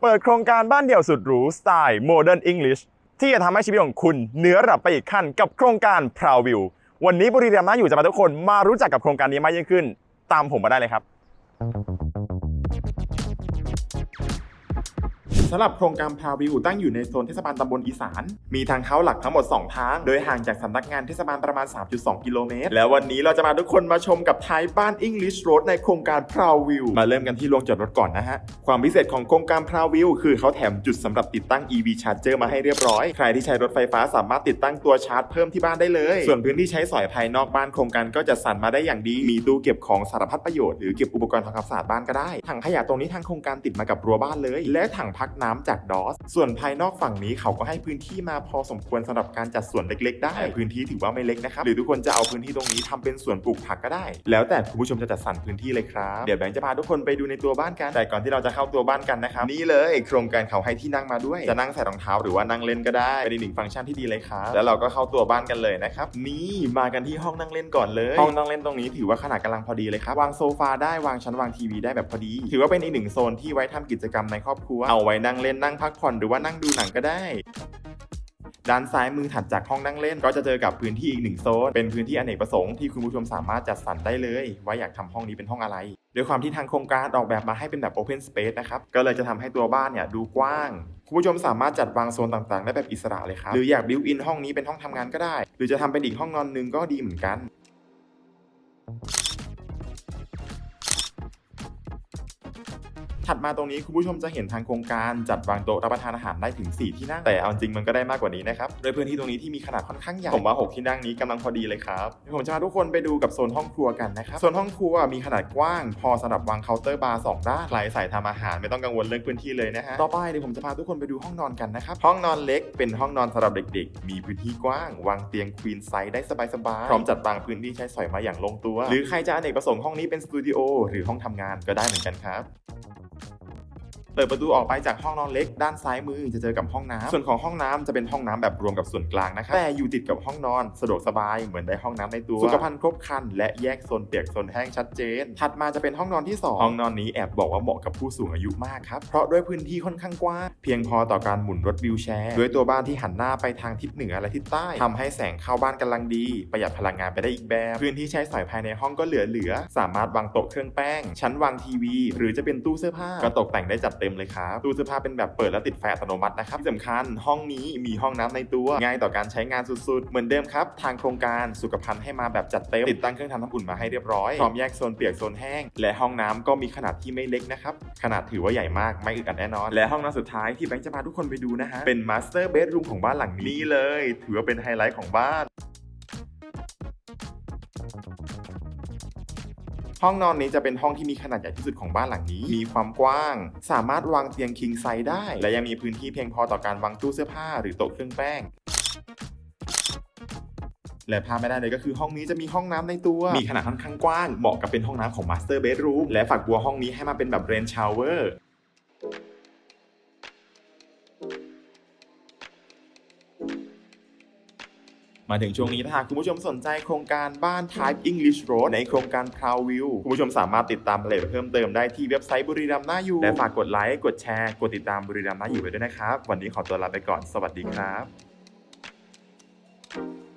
เปิดโครงการบ้านเดี่ยวสุดหรูสไตล์โมเดิร์นอังกฤษที่จะทำให้ชีวิตของคุณเหนือระดับไปอีกขั้นกับโครงการพราววิววันนี้บุรีรัมย์น่าอยู่จะพาทุกคนมารู้จักกับโครงการนี้มากยิ่งขึ้น ตามผมมาได้เลยครับ สำหรับโครงการพาวิวตั้งอยู่ในโซนเทศบาลตำบลอีสาน มีทางเข้าหลักทั้งหมด 2 ทาง โดยห่างจากสำนักงานเทศบาลประมาณ 3.2 กิโลเมตร แล้ววันนี้เราจะมาทุกคนมาชมกับท้ายบ้าน English Road ในโครงการพาวิวมาเริ่มกันที่โรงจอดรถก่อนนะฮะ ความพิเศษของโครงการพาวิวคือเขาแถมจุดสำหรับติดตั้ง EV Charger มาให้เรียบร้อย ใครที่ใช้รถไฟฟ้าสามารถติดตั้งตัวชาร์จเพิ่มที่บ้านได้เลย ส่วนพื้นที่ใช้สอยภายนอกบ้านโครงการก็จะสรรมาได้อย่างดี มีตู้เก็บของสารพัดประโยชน์หรือเก็บอุปกรณ์ทำความสะอาดบ้านก็ได้ ถังขยะตรงนี้ทางโครงการติดมากับรั้วบ้านเลย และถังพักน้ำจากดอส ส่วนภายนอกฝั่งนี้เขาก็ให้พื้นที่มาพอสมควรสำหรับการจัดสวนเล็ก ๆ ได้แต่พื้นที่ถือว่าไม่เล็กนะครับ หรือทุกคนจะเอาพื้นที่ตรงนี้ทำเป็นสวนปลูกผักก็ได้ แล้วแต่คุณผู้ชมจะจัดสรรพื้นที่เลยครับ เดี๋ยวแบงค์จะพาทุกคนไปดูในตัวบ้านกัน แต่ก่อนที่เราจะเข้าตัวบ้านกันนะครับ นี่เลยโครงการเขาให้ที่นั่งมาด้วย จะนั่งใส่รองเท้าหรือว่านั่งเล่นก็ได้ เป็นอีกหนึ่งฟังก์ชันที่ดีเลยครับ แล้วเราก็เข้าตัวบ้านกันเลยนะครับ นี่มากันที่ห้องนั่งเล่นก่อนเลย ห้องนั่งเล่นตรงนี้ถือว่าขนาดกำลังพอดีเลยครับ วางโซฟาได้ วางชั้นวางทีวีได้แบบพอดี ถือว่าเป็นอีกหนึ่งโซนที่ไว้ทำกิจกรรมในครอบครัว เอาไว้นั่ั่งเล่นนั่งพักผ่อนหรือว่านั่งดูหนังก็ได้ ด้านซ้ายมือถัดจากห้องนั่งเล่น ก็จะเจอกับพื้นที่อีกหนึ่งโซน เป็นพื้นที่อเนกประสงค์ที่คุณผู้ชมสามารถจัดสรรได้เลยว่าอยากทำห้องนี้เป็นห้องอะไรด้วยความที่ทางโครงการออกแบบมาให้เป็นแบบ Open Space นะครับ ก็เลยจะทำให้ตัวบ้านเนี่ยดูกว้าง คุณผู้ชมสามารถจัดวางโซนต่างๆ ได้แบบอิสระเลยครับ หรืออยากบิวอินห้องนี้เป็นห้องทำงานก็ได้ หรือจะทำเป็นอีกห้องนอนหนึงก็ดีเหมือนกัน ถัดมาตรงนี้คุณผู้ชมจะเห็นทางโครงการจัดวางโต๊ะรับประทานอาหารได้ถึง 4 ที่นั่งแต่เอาจริงมันก็ได้มากกว่านี้นะครับโดยพื้นที่ตรงนี้ที่มีขนาดค่อนข้างใหญ่ผมว่า 6 ที่นั่งนี้กำลังพอดีเลยครับเดี๋ยวผมจะพาทุกคนไปดูกับโซนห้องครัวกันนะครับโซนห้องครัวมีขนาดกว้าง พอสำหรับวางเคาน์เตอร์บาร์สองด้านใครใส่ทำอาหารไม่ต้องกังวลเรื่องพื้นที่เลยนะฮะต่อไปเดี๋ยวผมจะพาทุกคนไปดูห้องนอนกันนะครับห้องนอนเล็กเป็นห้องนอนสำหรับเด็ก ๆ มีพื้นที่กว้าง วางเตียงควีนไซส์ได้สบายๆพร้อมจัดวางพื้นที่ใช้สอยมาอย่างลงตัว หรือใครจะอเนกประสงค์ห้องนี้เป็นสตูดิโอหรือห้องทำงานก็ได้เหมือนกันครับเปิดประตูออกไปจากห้องนอนเล็กด้านซ้ายมือจะเจอกับห้องน้ำส่วนของห้องน้ำจะเป็นห้องน้ำแบบรวมกับส่วนกลางนะครับแต่อยู่ติดกับห้องนอนสะดวกสบายเหมือนได้ห้องน้ำในตัวสุขภัณฑ์ครบครันและแยกโซนเปียกโซนแห้งชัดเจน ถัดมาจะเป็นห้องนอนที่สองห้องนอนนี้แอบบอกว่าเหมาะกับผู้สูงอายุมากครับเพราะด้วยพื้นที่ค่อนข้างกว้างเพียงพอต่อการหมุนรถวิวแชร์ด้วยตัวบ้านที่หันหน้าไปทางทิศเหนือและทิศใต้ทำให้แสงเข้าบ้านกำลังดี ประหยัดพลังงานไปได้อีกแบบพื้นที่ใช้สอยภายในห้องก็เหลือๆสามารถวางโต๊ะเครื่องแป้ง ชั้นวางทีวี หรือจะเป็นตู้เสื้อผ้าก็ตกแต่งได้จัดเต็มเลยครับตู้เสื้อผ้าเป็นแบบเปิดและติดไฟอัตโนมัตินะครับที่สำคัญห้องนี้มีห้องน้ำในตัว ง่ายต่อการใช้งานสุดๆ เหมือนเดิมครับ ทางโครงการสุขภัณฑ์ให้มาแบบจัดเต็ม ติดตั้งเครื่องทำน้ำอุ่นมาให้เรียบร้อยพร้อมแยกโซนเปียกโซนแห้ง และห้องน้ำก็มีขนาดที่ไม่เล็กนะครับ ขนาดถือว่าใหญ่มากไม่อึดอัดแน่นอน และห้องนอนสุดท้ายที่แบงค์จะพาทุกคนไปดูนะฮะเป็นมาสเตอร์เบดรูมของบ้านหลังนี้เลย ถือว่าเป็นไฮไลท์ของบ้าน ห้องนอนนี้จะเป็นห้องที่มีขนาดใหญ่ที่สุดของบ้านหลังนี้ มีความกว้าง สามารถวางเตียงคิงไซส์ได้ และยังมีพื้นที่เพียงพอต่อการวางตู้เสื้อผ้าหรือโต๊ะเครื่องแป้งและพลาดไม่ได้เลยก็คือห้องนี้จะมีห้องน้ำในตัว มีขนาดค่อนข้างกว้าง เหมาะกับเป็นห้องน้ำของมาสเตอร์เบดรูมและฝากบัวห้องนี้ให้มาเป็นแบบเรนชาวเวอร์ มาถึงช่วงนี้ถ้าหากคุณผู้ชมสนใจโครงการบ้าน Type English Road ในโครงการ Proud View คุณผู้ชมสามารถติดตามรายละเอียดเพิ่มเติมได้ที่เว็บไซต์บุรีรัมย์น่าอยู่และฝากกดไลค์กดแชร์กดติดตามบุรีรัมย์น่าอยู่ไว้ด้วยนะครับ วันนี้ขอตัวลาไปก่อนสวัสดีครับ